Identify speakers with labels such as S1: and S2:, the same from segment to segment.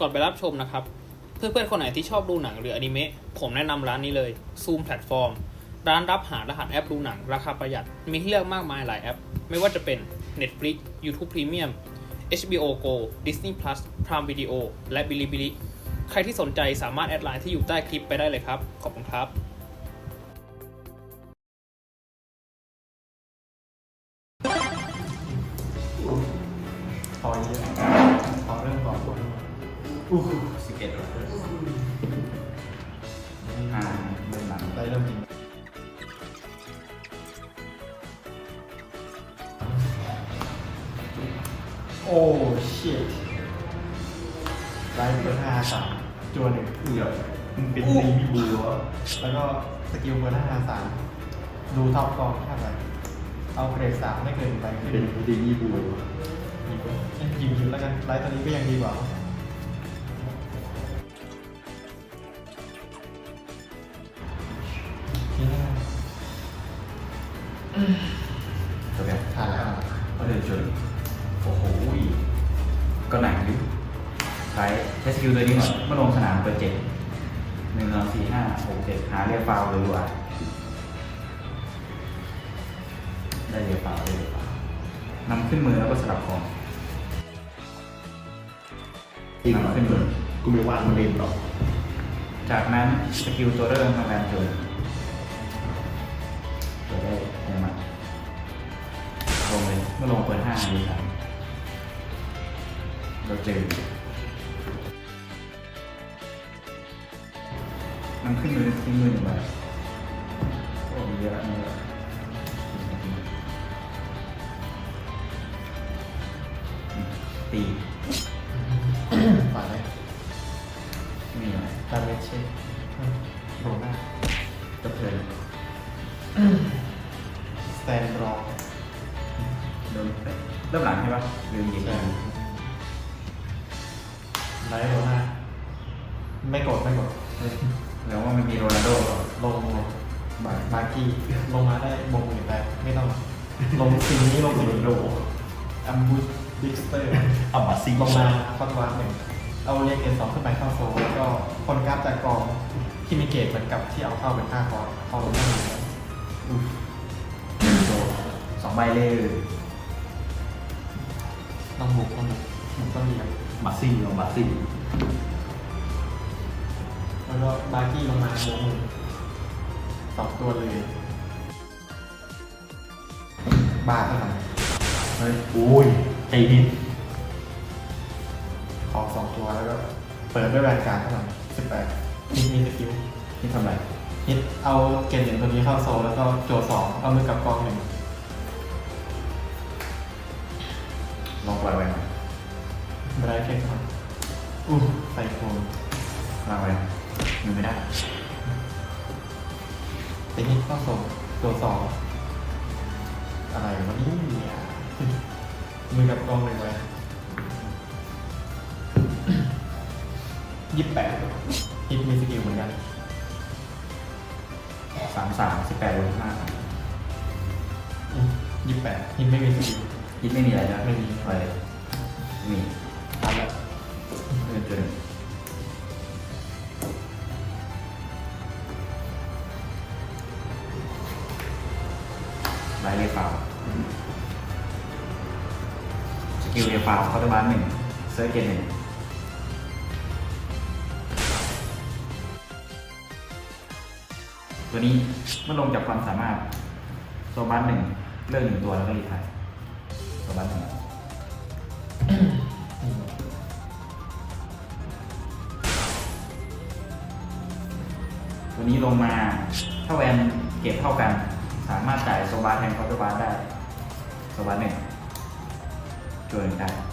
S1: ก่อนไปรับชมนะครับ เพื่อนๆคนไหนที่ชอบดูหนังหรืออนิเมะผมแนะนำร้านนี้เลย Zoom Platform ร้านรับหารหัสแอปดูหนังราคาประหยัด มีให้เลือกมากมายหลายแอป ไม่ว่าจะเป็น Netflix YouTube Premium HBO Go Disney Plus Prime Video และ Bilibili ใครที่สนใจสามารถแอดไลน์ที่อยู่ใต้คลิปไปได้เลยครับ ขอบคุณครับ
S2: พอเยอะพอเริ่มก่อคน อู้
S3: สิบเอ็ดอ่าเริ่มหลัง
S2: ได้เริ่มจริงโอ้ชิตไลฟ์เบอร์ห้าสามจวนหนึ่ง
S3: เดี๋ยวมันเป็นซีมีบูวะ
S2: แล้วก็สกิลเบอร์ห้าสามดูท็อปกองเท่าไหร่เอาเกรดสามไม่เกินไปไม่
S3: เป็
S2: เป็นน
S3: ซีมีบู
S2: ยิมยิมยิมแล้วกันไลฟ์ตัวนี้ก็ยังดีกว่า
S3: องสี่ห้าหกเจ็ดหาเรียกฟาวเลยดีกว่าได้เรียกฟาวได้เรียกฟาวนำขึ้นมือแล้วก็สลับของนำขึ้นมือ
S4: กูไม่ว่างมาเล่นหรอก
S3: จากนั้นสกิลตัวเริ่มทำการโจมตัวได้ยังมาลงเลยเมื่อลงเปิดห้าดีสามเราเจอ มันขึ้นมือทิ้งมือหนึ่งใบโอ้มีเยอะมีเยอะตี
S2: ฝ่ายไหน
S3: บิ
S2: กสเตอร์
S4: อับบัสซิง
S2: ลงมาคอตวันหนึ่งเอาเรียกเกรดสองขึ้นไปเข้าโซลแล้วก็คนกราฟจากกองที่มีเกรดเหมือนกับที่เอาเข้าเป็นค่าคอร์เข้าลงได้เลยอุ๊ย
S3: โดสองใบเลย
S2: ต้องบุกต้องบุกบุกต้องเรียง
S4: บัสซิงเอาบัสซิง
S2: แล้วก็บาร์กี้ลงมาบวกมือสองตัวเลย บาร์เท่าไหร่
S3: เฮ้ย
S4: โอ้ย ใจนิด
S2: ขอสองตัวแล้วก็เปิดด้วยแวนการ์ดเท่าไหร่สิบแปดฮิตมีสกิล
S3: นี่ทำไร
S2: ฮิตเอาเกรดเหรียญตัวนี้เข้าโซลแล้วก็โจทย์สองเอามือกับกองหนึ่ง
S3: ลองปล่อยไว้หน่อย
S2: ไม่ได้เก่งครับอู้ใส่โคน
S3: วางไว้มันไม่ได้
S2: แต่ฮิตเข้าโซลโจทย์สองอะไรวะเนี่ย มือกับกล้องเลยไว้ยี่สิบแปดฮิตมีสกิลเหมือนกัน
S3: สามสามสิบแปดลงห้า
S2: ยี่สิบแปดฮิตไม่มีสกิล
S3: ยิดไม่มีอะไรนะ
S2: ไม่มี
S3: อยเลยมี
S2: ทันแล้ว
S3: เดินจุด เรียฟาวเขาจะบ้านหนึ่งเซิร์เกนหนึ่งตัวนี้เมื่อลงจากความสามารถโซบัสหนึ่งเลือกหนึ่งตัวแล้วก็รีไทายโซบัสหนึ่งตัวนี้ลงมาถ้าแวนเก็บเท่ากัน สามารถจ่ายโซบัสแทนคอร์ตบัสได้โซบัสหนึ่ง เกินได้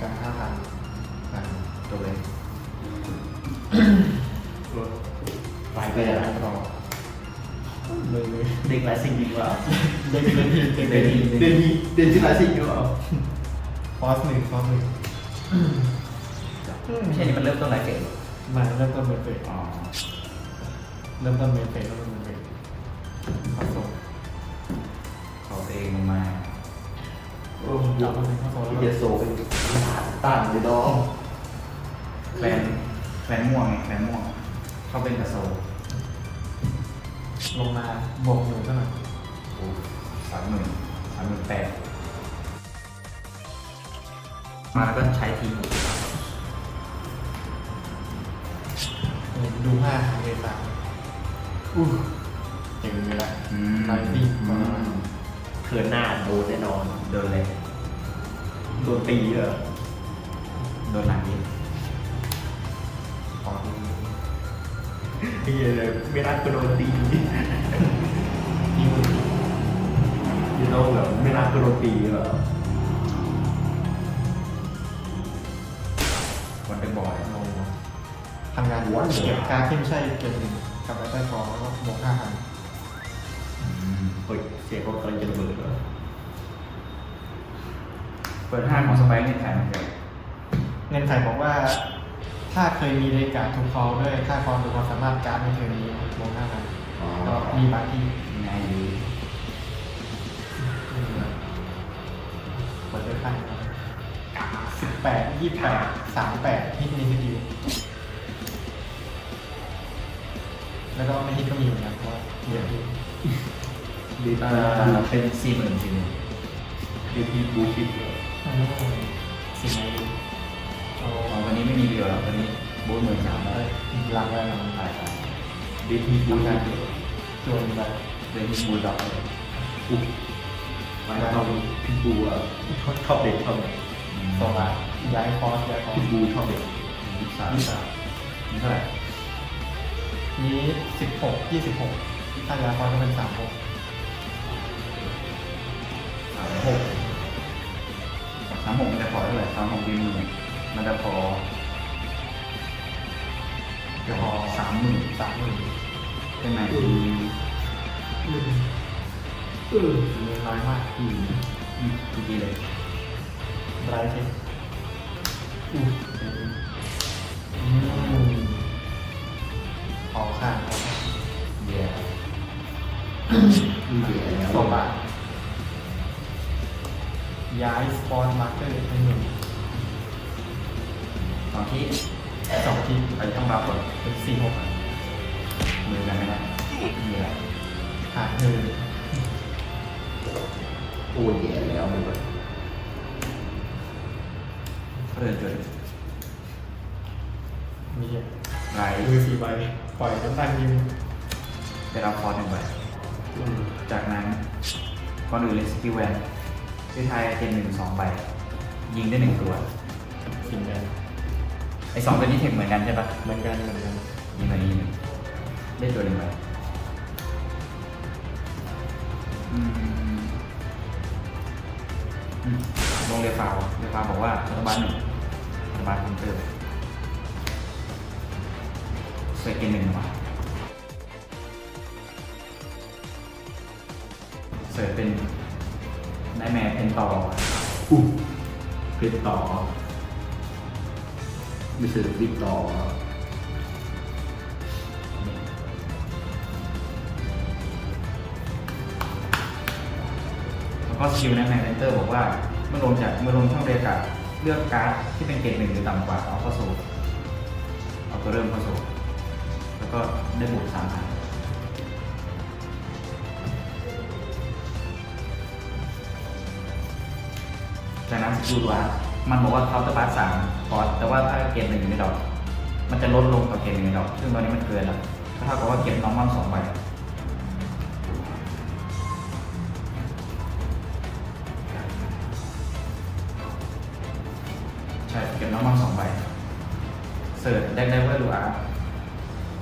S2: การห้าพันอ่า
S3: จบเลย
S4: ไปไป
S2: แต่
S4: อะ
S2: อันรอเลยเลย
S4: เด็กหลายสิ่งดีกว่า
S2: เดินเดินทีเดิน
S4: เด่น
S2: ที
S4: เด่นที่เด่นที่หลายสิ่งดีกว่า
S2: ฟอสหนึ่งฟอสหนึ่ง
S3: ไม่ใช่นี่มันเริ่มต้นไรเกต
S2: มาเริ่มต้นเมนเฟส
S3: อ๋อ
S2: เริ่มต้นเมนเฟสเริ่มต้นเมนเฟสเข้า โซน
S3: เขาเองลงมา
S4: โอ้ยยที่จโซ่เป็นต้านเลยดอง
S3: แฟนแฟนม่วงไงแฟนม่วง เขาเป็นกระโซ
S2: ลงมาบวกหนึ่งเท่านั้น
S3: โอ้สามหมื่นสามหมื่นแปดมาแล้วก็ใช้ทีม
S2: ดูห้าเมษาอู้เก่งเลยละไลฟ์ที่ประมาณ
S4: เขินหน้าโดนแน่นอน
S3: โดนเลย
S4: โดนตีเหรอ
S3: โดนหลังนี้
S2: ขอดู
S4: พี่ไม่รักก็โดนตี
S2: ที่มือ
S4: ยูโน่แบบไม่รักก็โดนตีเหรอ
S3: วันเป็นบอย
S2: ลงทำงานเก็บการดที่ไม่ใช่เก็บหนึ่งกับไอ้ใต้ฟองแล้วก็บวกห้าพัน
S3: อืม
S4: เฮ้ยเสียงเขากำลังจะระเบิดเหรอ
S3: เปิดห้างของสไปร์นี่ขายเหมือนกัน
S2: เงินไขบอกว่า ถ้าเคยมีรายการทุกคอลด้วยค่าคอลดูความสามารถการดไม่เคยมีบวกห้าพัน
S4: อ๋อ
S2: ก็มีบางที่
S3: ง่ายดี
S2: เปิดด้วยค่าสิบแปดยี่แปดสามแปดฮิตนี้สกิลแล้วก็ไม่ฮิตก็มีเหมือนกันเพราะว่าเดี๋ยวฮิต
S4: ดี
S3: เอ่
S4: ตา
S3: อเป็นสี่หมื่นสี่หมื่น
S4: ดีทีบูชิป เหรอ
S2: อืมสิ่งไหนดีเอา
S3: อ๋อวันนี้ไม่มีเดียวแล้ววันนี้บูทหมื่นสาม
S2: เอา
S3: แล้ว
S2: ลังไว้ลัง
S3: ใช่ใช่
S4: ดีทีบูชิปเหรอ
S2: จวนไป
S3: เลยที่บูทดอกเลย
S4: อุ๊ยไม่ต้องพิทบูอะชอบเด็กชอบเด็กส
S3: อืม
S2: โซลาย้ายคอร์สย้ายคอร์ส
S4: พิ
S2: ส
S4: ทบูชอบเด็กยี่สาม
S2: ยี่สาม
S3: นี่เท่าไหร่
S2: นี้สิบหกยี่สิบหกถ้าย้ายคอร์สก็เป็น
S3: สามหก สามหกมันจะพอเท่าไหร่สามหกดีหมื่นมันจะพอ
S2: เดี๋ยวพอ
S3: สามหมื่น
S2: สามหมื่น
S3: ใช่ไหม
S4: เออ
S2: มีน้อยมาก
S4: อืม
S3: อืมดีเลย
S2: ไรเทคอู้อืมออกข้างครับ
S3: เยี่ย
S4: มีเหลือแล้ว
S2: โซลาย้ายส ปอนมาร์เกอร์ไปหนึ่ง
S3: ตอนที่
S2: สองที
S3: ไปต้องรับก่อน
S2: เป็นสี่หก
S3: มือกันไม่ได้มีอะไร
S2: หาเงิน
S4: โอ้ยแย่แล้วมันแบบ
S3: ก็เดินเกิด
S2: มี
S3: ไลท์
S2: มือสี่ใบปล่อยจนตั้งยิง
S3: ได้รับฟอนต์หนึ่งใบ
S4: อืม
S3: จากนั้นก่อนอื่นเลยสกิลแวน คือไทายเกมหนึ่งสองใบยิงได้หนึ่งตัว
S2: สิ่งแดง
S3: ไอ้สองตัวนี้เทคเหมือนกันใช่ปะ
S2: เหมือนกันเหมือนกัน
S3: ยิงมานี้หนึ่งได้ตัวหนึ่งใบอืมอืมลงเรียฟาวเรียฟาวบอกว่ารัฐบาลหนึ่งรัฐบาลคอมเตอร์เซตเกมหนึ่งมาเสิร์ฟเป็น นายแม่เป็นต่อ
S4: อู้เป็นต่อไม่ใช่บิ๊กต่อ
S3: แล้วก็สกิลในแมนเตอร์บอกว่าเมื่อลงจากเมื่อลงช่องเรียกการ์ดเลือกการ์ดที่เป็นเกรดหนึ่งหรือต่ำกว่าเอาเข้าโซ่เอาตัวเริ่มเข้าโซ่แล้วก็ได้บวกสามพัน จากนั้นสกิลตัวมันบอกว่าเขาจะบาสสามคอร์สแต่ว่าถ้าเกรดหนึ่งอยู่ในดอก มันจะลดลงกับเกรดหนึ่งในดอก ซึ่งตอนนี้มันเกินแล้วก็เท่ากับว่าเก็บน้องมันสองใบใช่เก็บน้องมังสองใบเสิร์ชได้ได้ว่าดูอาร์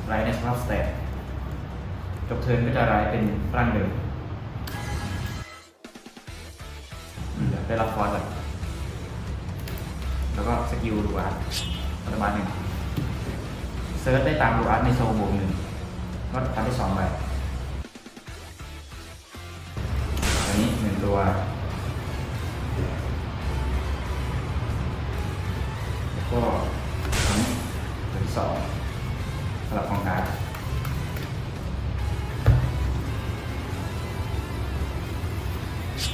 S3: ไรในสภาพสเตตจบเทิร์นก็จะไรเป็นร่างเดิมเดี๋ยวได้รับฟอร์สก่อน แล้วก็สกิลดูอาร์ตปัจจุบันหนึ่งเซิร์ชได้ตามดูอาร์ตในโซนบวกหนึ่งก็ทำได้สองใบอันนี้หนึ่งตัวแล้วก็อันนี้สองสำหรับของการ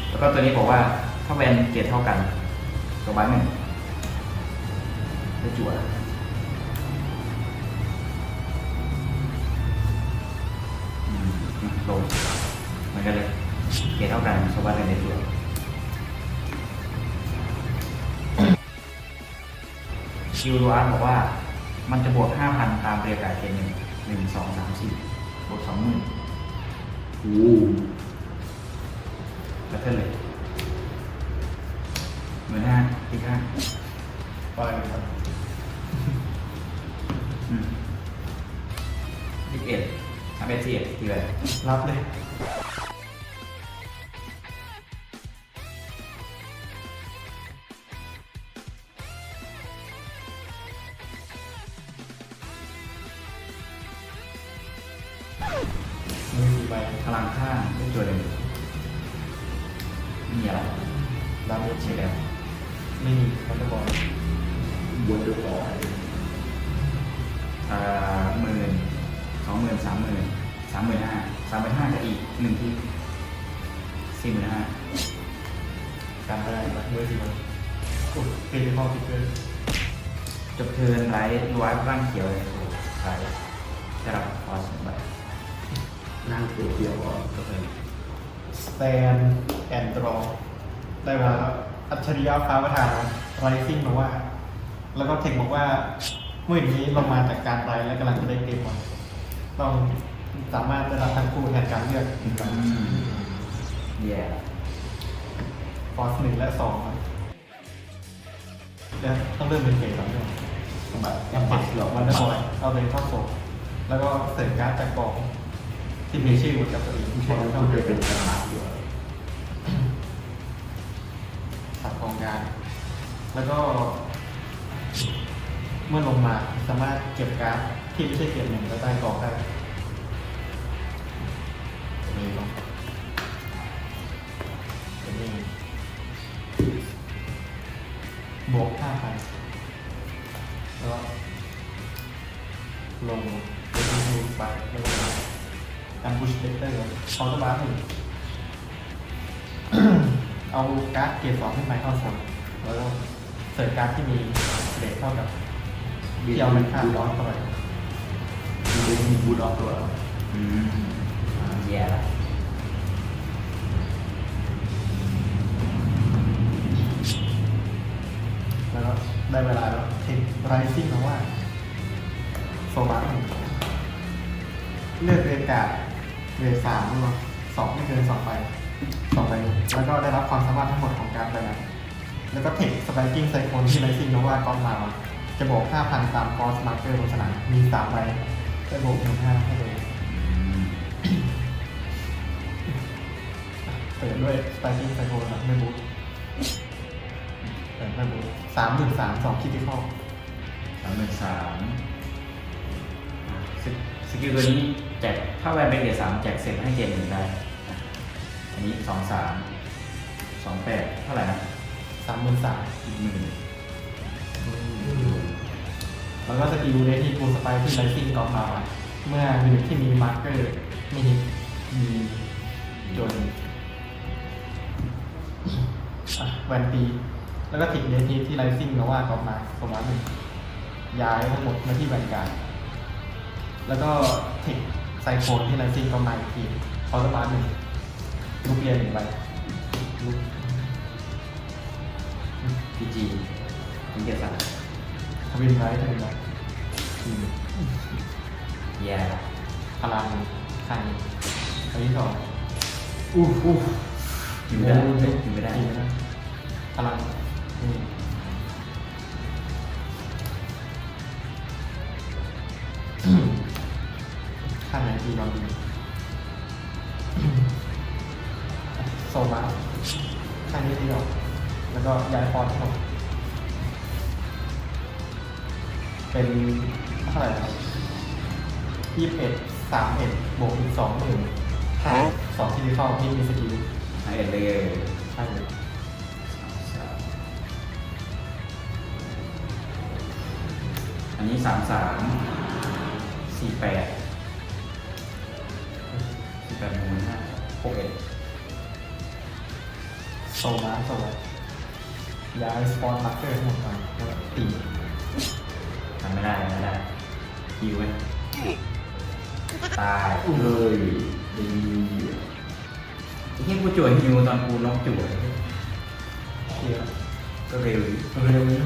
S3: แล้วก็ตัวนี้บอกว่าถ้าแวนเกรดเท่ากันตัวบ้านหนึ่ง ได้จั่วลงมือนกันเลยเกเท่ากันตัวบ้านหนึ่งได้จั่วคิวรูอาร์บอกว่า มันจะบวกห้าพันตามเรียกกาเกณฑ์หนึ่งหนึ่งสองสามสี่บวกสองหมื่น
S4: โอ้
S3: แล้วเท่าเลยหมื่นห้าที่ข้าง
S2: ไปครับ
S3: สามเอ็ดสี่เอ็ดทีเลย
S2: รับเลยมือสี่ใบ
S3: พลังข้างได้ตัวหนึ่งมีอะไร
S2: ดามเมจ
S3: เช็คแล้ว
S2: ไม่มีคอนเทบอล
S4: บนเดือดร้อน
S3: อ่าหมื่นสอง หมื่นสามหมื่นสามหมื่นห้าสามหมื่นห้ากับอีกหนึ่งที่สี่หมื่นห้า
S2: การไปได้แบบมือสี่ใบโอ้เป็นข้อพิเศษ
S3: จบเทิร์นไลท์รัวร่างเขียวเลยโอ้ไลท์ได้รับฟอสแบบ
S4: นั่งตัวเดียวอะก็เป็น
S2: สแตนแอนดรอได้เวลาแล้วอัจฉริยะฟ้าประธานไรซิ่งบอกว่า แล้วก็เทคบอกว่าเมื่อนี้ลงมาจากการไรและกำลังจะได้เกมบอล ต้องสามารถได้รับทั้งคู่แทนการเลือก
S3: อืมแย่
S2: ฟอสหนึ่งและสองแล้วต้องเริ่มเป็นเกมแล้วเนี่ยแบบยังปัดหรอวันนั้นบอยเอาเป็นข้อโซ่แล้วก็เสริมการ์ดจากกองที่มีชื่อเหมือนกับตัวเอง
S4: ไม่ใช่
S2: ต้อ
S4: ง
S2: เลื
S4: เป็
S2: อก
S4: น
S2: เป็น
S4: ขนาดอยู่
S2: สับกองการแล้วก็ เมื่อลงมาสามารถเก็บการ์ด ที่ไม่ใช่เก็บหนึ่งแล้วใต้กองได้นี่ต้องเป็นนี่บวกห้าพันแล้ว ลงไปที่มือไปแล้วก็การบุชเด็กได้เลยเขาจะมาหนึ่งเอาการ์ดเกียรดสองขึ้นไปเข้าโซนแล้วก็เสิร์ฟการ์ดที่มีเรทเท่ากับที่เอาเป็นค่าร้อนเข้าไป
S4: มีมีบูดออกตัว
S3: อืมอ่าแย่ละ
S2: แล้วก็ได้เวลาแล้วเทคไรซิ่งมาว่าโซบาร์หนึ่งเลือกเรียนการ์ดเรียนสามรวมสองไม่เกินสองใบสองใบแล้วก็ได้รับความสามารถทั้งหมดของการ์ดใบนั้นแล้วก็เทคสไปกิ้งไซโคนที่ไรซิ่งมาว่าก้อนมาจะบวก5,000 ตามคอสมาร์เกอร์บนสนามมีสามใบ ได้บวกหนึ่งห้าให้เลย
S3: อืม
S2: เปิดด้วยสไปกิ้งไซโคนไม่บูทเปิดไม่บูทสามหมื่นสามสองคิดที่ข้อ
S3: สามหมื่นสามสสกิลตัวนี้แจกถ้าแวนเป็นเกียร์สามแจกเสร็จให้เกียร์หนึ่งได้อะอันนี้สองสามสองแปดเท่าไหร่นะ
S2: สามหมื่นสาม
S3: อีกหมื่น
S2: แล้วก็สกิลเดที่กูสไปที่ไรซิ่งก่อนมาเมื่อยูนิตที่มีมาร์เกอร์ไม่ฮิตมีโดนแวนตีแล้วก็ติดเดทีที่ไรซิ่งมาว่าก่อนมาประมาณหนึ่งย้ายทั้งหมดมาที่แวนการ์ดแล้วก็ติดไซโคนที่ไรซิ่งก่อนมาอีกทีเขาประมาณหนึ่งลูกเรียนหนึ่งใบลูก
S3: พีจีถึงเกียร์สาม
S2: ทวินไรทวินไรอืม
S3: แย่ละ
S2: พลังข้างนี้อันที่สองอู้อู้
S3: ยิงไม่ได้ยิงไม่ได้
S2: ยิงไม่ได้พลังนี่ข้างไหนดีลองดูโซมาข้างนี้ดีออกแล้วก็ย้ายฟอนต์ทั้งหม เป็นเท่าไหร่นะครับยี่สิบเอ็ดสามเอ็ดบวกอีกสองหมื่นห้าสองที่เข้าที่มีสกิล
S3: หาเอ็ดเลย
S2: ใช่เลย
S3: อันนี้สามสามสี่แปดสี่แปดหนึ่งหมื่นห้าหกเอ็ด
S2: โซมาโซมาย้ายสปอนมาร์เกอร์ทั้งหมดมาแล้วก็ตี
S3: คิวไว้ตายเอ้ยดีไอ้ที่กูจั่วฮิวตอนกูน็อกจั่ว
S2: เคลียร์
S3: ก็เร็วดิ
S2: เร็วนี้